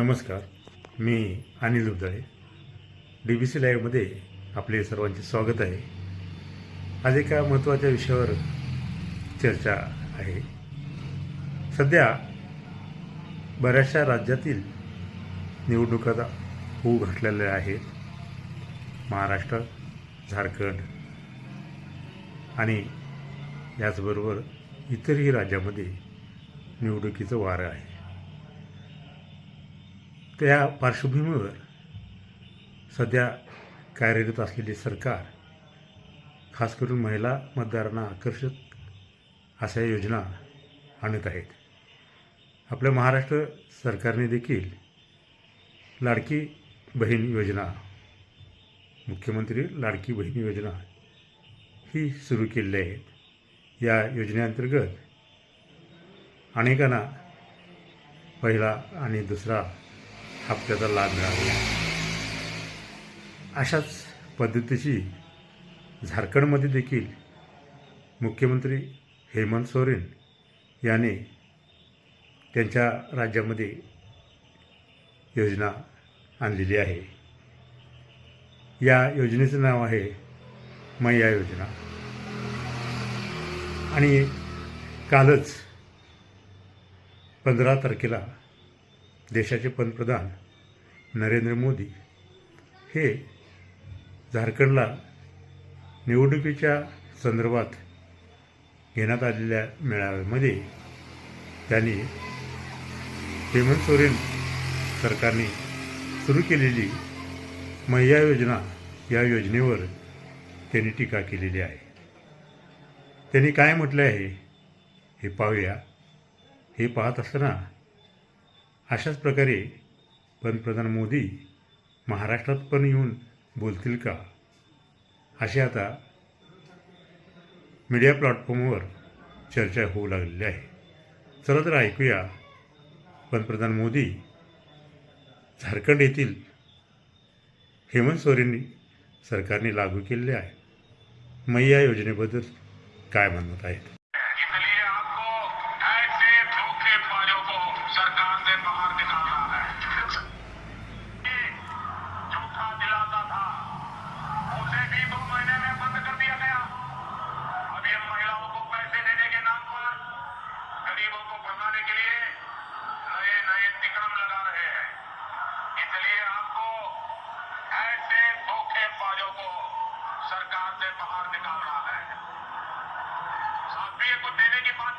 नमस्कार. मी Anil Udale D B C लाईव्हमध्ये आपले सर्वांचे स्वागत आहे. आज एका महत्त्वाच्या विषयावर चर्चा आहे. सध्या बऱ्याचशा राज्यातील निवडणुका होऊ घातलेल्या आहेत. महाराष्ट्र झारखंड आणि याचबरोबर इतरही राज्यामध्ये निवडणुकीचं वारं आहे. त्या पार्श्वभूमीवर सध्या कार्यरत असलेले सरकार खास करून महिला मतदारांना आकर्षक अशा योजना आणत आहेत. आपल्या महाराष्ट्र सरकारने देखील लाडकी बहीण योजना मुख्यमंत्री लाडकी बहीण योजना ही सुरू केलेली आहेत. या योजनेअंतर्गत अनेकांना पहिला आणि दुसरा हप्त्याचा लाभ मिळाला. अशाच पद्धतीची झारखंडमध्ये देखील मुख्यमंत्री हेमंत सोरेन याने त्यांच्या राज्यामध्ये योजना आणलेली आहे. या योजनेचं नाव आहे मैया योजना. आणि कालच पंधरा तारखेला देशाचे पंतप्रधान नरेंद्र मोदी हे झारखंडला निवडणुकीच्या संदर्भात घेण्यात आलेल्या मेळाव्यामध्ये त्यांनी हेमंत सोरेन सरकारने सुरू केलेली मैया योजना या योजनेवर त्यांनी टीका केलेली आहे. त्यांनी काय म्हटलं आहे हे पाहूया. हे पाहत असताना अशाच प्रकारे पंतप्रधान मोदी महाराष्ट्रात पण येऊन बोलतील का? असे आता मीडिया प्लॅटफॉर्मवर चर्चा होऊ लागलेली आहे. चला तर ऐकूया पंतप्रधान मोदी झारखंड येथील हेमंत सोरेन सरकारने लागू केलेले आहे. मैया योजनेबद्दल काय म्हणत आहेत? ऐसे धोखेबाजों को सरकार से बाहर निकालना है। झूठा दिलाता था। उसे भी दो महीने में बंद कर दिया गया। अब ये महिलाओं को पैसे देने के नाम पर गरीबों को भगाने के लिए नए नए तिक्रम लगा रहे हैं। इसलिए आपको ऐसे धोखेबाजों को सरकार से बाहर निकालना है। साफिए को देने की बात